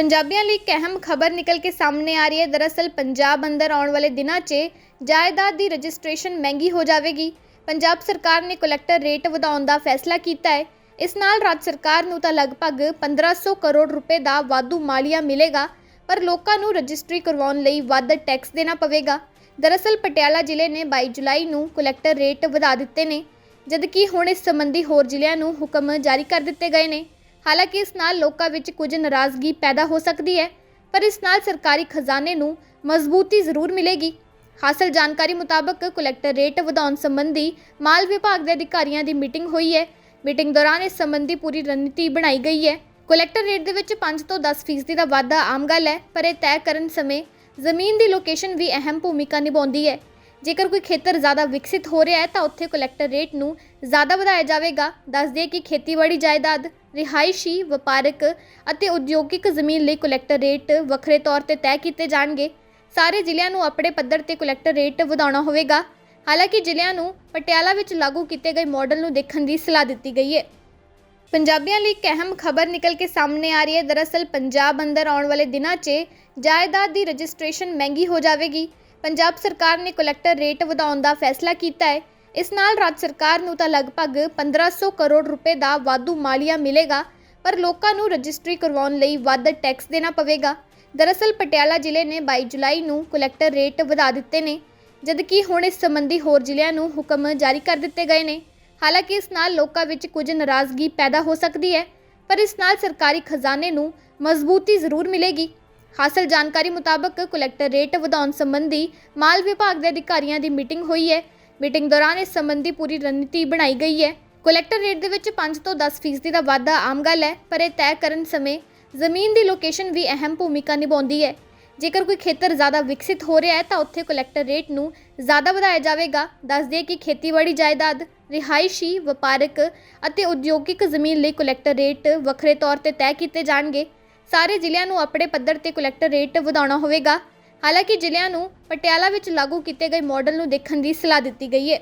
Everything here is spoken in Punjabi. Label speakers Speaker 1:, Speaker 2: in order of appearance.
Speaker 1: ਪੰਜਾਬੀਆਂ ਲਈ ਇੱਕ ਅਹਿਮ ਖਬਰ ਨਿਕਲ ਕੇ ਸਾਹਮਣੇ ਆ ਰਹੀ ਹੈ। ਦਰਅਸਲ ਪੰਜਾਬ ਅੰਦਰ ਆਉਣ ਵਾਲੇ ਦਿਨਾਂ 'ਚ ਜਾਇਦਾਦ ਦੀ ਰਜਿਸਟ੍ਰੇਸ਼ਨ ਮਹਿੰਗੀ ਹੋ ਜਾਵੇਗੀ। ਪੰਜਾਬ ਸਰਕਾਰ ਨੇ ਕਲੈਕਟਰ ਰੇਟ ਵਧਾਉਣ ਦਾ ਫੈਸਲਾ ਕੀਤਾ ਹੈ। ਇਸ ਨਾਲ ਰਾਜ ਸਰਕਾਰ ਨੂੰ ਤਾਂ ਲਗਭਗ 1500 ਕਰੋੜ ਰੁਪਏ ਦਾ ਵਾਧੂ ਮਾਲੀਆ ਮਿਲੇਗਾ, ਪਰ ਲੋਕਾਂ ਨੂੰ ਰਜਿਸਟਰੀ ਕਰਵਾਉਣ ਲਈ ਵੱਧ ਟੈਕਸ ਦੇਣਾ ਪਵੇਗਾ। ਦਰਅਸਲ ਪਟਿਆਲਾ ਜ਼ਿਲ੍ਹੇ ਨੇ 22 ਜੁਲਾਈ ਨੂੰ ਕਲੈਕਟਰ ਰੇਟ ਵਧਾ ਦਿੱਤੇ ਨੇ, ਜਦਕਿ ਹੁਣ ਇਸ ਸੰਬੰਧੀ ਹੋਰ ਜ਼ਿਲ੍ਹਿਆਂ ਨੂੰ ਹੁਕਮ ਜਾਰੀ ਕਰ ਦਿੱਤੇ ਗਏ ਨੇ। ਹਾਲਾਂਕਿ ਇਸ ਨਾਲ ਲੋਕਾਂ ਵਿੱਚ ਕੁਝ ਨਾਰਾਜ਼ਗੀ ਪੈਦਾ ਹੋ ਸਕਦੀ ਹੈ, ਪਰ ਇਸ ਨਾਲ ਸਰਕਾਰੀ ਖਜ਼ਾਨੇ ਨੂੰ ਮਜ਼ਬੂਤੀ ਜ਼ਰੂਰ ਮਿਲੇਗੀ। ਹਾਸਲ ਜਾਣਕਾਰੀ ਮੁਤਾਬਕ ਕਲੈਕਟਰ ਰੇਟ ਵਧਾਉਣ ਸੰਬੰਧੀ ਮਾਲ ਵਿਭਾਗ ਦੇ ਅਧਿਕਾਰੀਆਂ ਦੀ ਮੀਟਿੰਗ ਹੋਈ ਹੈ। ਮੀਟਿੰਗ ਦੌਰਾਨ ਇਸ ਸੰਬੰਧੀ ਪੂਰੀ ਰਣਨੀਤੀ ਬਣਾਈ ਗਈ ਹੈ। ਕਲੈਕਟਰ ਰੇਟ ਦੇ ਵਿੱਚ 5 ਤੋਂ 10 ਫੀਸਦੀ ਦਾ ਵਾਧਾ ਆਮ ਗੱਲ ਹੈ, ਪਰ ਇਹ ਤੈਅ ਕਰਨ ਸਮੇਂ ਜ਼ਮੀਨ ਦੀ ਲੋਕੇਸ਼ਨ ਵੀ ਅਹਿਮ ਭੂਮਿਕਾ ਨਿਭਾਉਂਦੀ ਹੈ। ਜੇਕਰ ਕੋਈ ਖੇਤਰ ਜ਼ਿਆਦਾ ਵਿਕਸਿਤ ਹੋ ਰਿਹਾ ਹੈ, ਤਾਂ ਉੱਥੇ ਕਲੈਕਟਰ ਰੇਟ ਨੂੰ ਜ਼ਿਆਦਾ ਵਧਾਇਆ ਜਾਵੇਗਾ। ਦੱਸ ਦਈਏ ਕਿ ਖੇਤੀਬਾੜੀ ਜਾਇਦਾਦ ਰਿਹਾਇਸ਼ੀ, ਵਪਾਰਕ ਅਤੇ ਉਦਯੋਗਿਕ ਜ਼ਮੀਨ ਲਈ ਕਲੈਕਟਰ ਰੇਟ ਵੱਖਰੇ ਤੌਰ ਤੇ ਤੈਅ ਕੀਤੇ ਜਾਣਗੇ। ਸਾਰੇ ਜ਼ਿਲ੍ਹਿਆਂ ਨੂੰ ਆਪਣੇ ਪੱਧਰ ਤੇ ਕਲੈਕਟਰ ਰੇਟ ਵਧਾਉਣਾ ਹੋਵੇਗਾ। ਹਾਲਾਂਕਿ ਜ਼ਿਲ੍ਹਿਆਂ ਨੂੰ ਪਟਿਆਲਾ ਵਿੱਚ ਲਾਗੂ ਕੀਤੇ ਗਏ ਮਾਡਲ ਨੂੰ ਦੇਖਣ ਦੀ ਸਲਾਹ ਦਿੱਤੀ ਗਈ ਹੈ। ਪੰਜਾਬੀਆਂ ਲਈ ਇੱਕ ਅਹਿਮ ਖਬਰ ਨਿਕਲ ਕੇ ਸਾਹਮਣੇ ਆ ਰਹੀ ਹੈ। ਦਰਅਸਲ ਪੰਜਾਬ ਅੰਦਰ ਆਉਣ ਵਾਲੇ ਦਿਨਾਂ 'ਚ ਜਾਇਦਾਦ ਦੀ ਰਜਿਸਟ੍ਰੇਸ਼ਨ ਮਹਿੰਗੀ ਹੋ ਜਾਵੇਗੀ। ਪੰਜਾਬ ਸਰਕਾਰ ਨੇ ਕਲੈਕਟਰ ਰੇਟ ਵਧਾਉਣ ਦਾ ਫੈਸਲਾ ਕੀਤਾ ਹੈ। ਇਸ ਨਾਲ ਰਾਜ ਸਰਕਾਰ ਨੂੰ ਤਾਂ ਲਗਭਗ 1500 ਕਰੋੜ ਰੁਪਏ ਦਾ ਵਾਧੂ ਮਾਲੀਆ ਮਿਲੇਗਾ, ਪਰ ਲੋਕਾਂ ਨੂੰ ਰਜਿਸਟਰੀ ਕਰਵਾਉਣ ਲਈ ਵੱਧ ਟੈਕਸ ਦੇਣਾ ਪਵੇਗਾ। ਦਰਅਸਲ ਪਟਿਆਲਾ ਜ਼ਿਲ੍ਹੇ ਨੇ 22 ਜੁਲਾਈ ਨੂੰ ਕਲੈਕਟਰ ਰੇਟ ਵਧਾ ਦਿੱਤੇ ਨੇ, ਜਦਕਿ ਹੁਣ ਇਸ ਸੰਬੰਧੀ ਹੋਰ ਜ਼ਿਲ੍ਹਿਆਂ ਨੂੰ ਹੁਕਮ ਜਾਰੀ ਕਰ ਦਿੱਤੇ ਗਏ ਨੇ। ਹਾਲਾਂਕਿ ਇਸ ਨਾਲ ਲੋਕਾਂ ਵਿੱਚ ਕੁਝ ਨਾਰਾਜ਼ਗੀ ਪੈਦਾ ਹੋ ਸਕਦੀ ਹੈ, ਪਰ ਇਸ ਨਾਲ ਸਰਕਾਰੀ ਖਜ਼ਾਨੇ ਨੂੰ ਮਜ਼ਬੂਤੀ ਜ਼ਰੂਰ ਮਿਲੇਗੀ। ਹਾਸਲ ਜਾਣਕਾਰੀ ਮੁਤਾਬਕ ਕਲੈਕਟਰ ਰੇਟ ਵਧਾਉਣ ਸੰਬੰਧੀ ਮਾਲ ਵਿਭਾਗ ਦੇ ਅਧਿਕਾਰੀਆਂ ਦੀ ਮੀਟਿੰਗ ਹੋਈ ਹੈ ਮੀਟਿੰਗ ਦੌਰਾਨ ਇਸ ਸੰਬੰਧੀ ਪੂਰੀ ਰਣਨੀਤੀ ਬਣਾਈ ਗਈ ਹੈ। ਕਲੈਕਟਰ ਰੇਟ ਦੇ ਵਿੱਚ 5 ਤੋਂ 10 ਫੀਸਦੀ ਦਾ ਵਾਧਾ ਆਮ ਗੱਲ ਹੈ, ਪਰ ਇਹ ਤੈਅ ਕਰਨ ਸਮੇਂ ਜ਼ਮੀਨ ਦੀ ਲੋਕੇਸ਼ਨ ਵੀ ਅਹਿਮ ਭੂਮਿਕਾ ਨਿਭਾਉਂਦੀ ਹੈ। ਜੇਕਰ ਕੋਈ ਖੇਤਰ ਜ਼ਿਆਦਾ ਵਿਕਸਿਤ ਹੋ ਰਿਹਾ ਹੈ, ਤਾਂ ਉੱਥੇ ਕਲੈਕਟਰ ਰੇਟ ਨੂੰ ਜ਼ਿਆਦਾ ਵਧਾਇਆ ਜਾਵੇਗਾ। ਦੱਸ ਦਈਏ ਕਿ ਖੇਤੀਬਾੜੀ ਜਾਇਦਾਦ, ਰਿਹਾਇਸ਼ੀ, ਵਪਾਰਕ ਅਤੇ ਉਦਯੋਗਿਕ ਜ਼ਮੀਨ ਲਈ ਕਲੈਕਟਰ ਰੇਟ ਵੱਖਰੇ ਤੌਰ ਤੇ ਤੈਅ ਕੀਤੇ ਜਾਣਗੇ। ਸਾਰੇ ਜ਼ਿਲ੍ਹਿਆਂ ਨੂੰ ਆਪਣੇ ਪੱਧਰ ਤੇ ਕਲੈਕਟਰ ਰੇਟ ਵਧਾਉਣਾ ਹੋਵੇਗਾ। ਹਾਲਾਂਕਿ ਜ਼ਿਲ੍ਹਿਆਂ ਨੂੰ ਪਟਿਆਲਾ ਵਿੱਚ ਲਾਗੂ ਕੀਤੇ ਗਏ ਮਾਡਲ ਨੂੰ ਦੇਖਣ ਦੀ ਸਲਾਹ ਦਿੱਤੀ ਗਈ ਹੈ।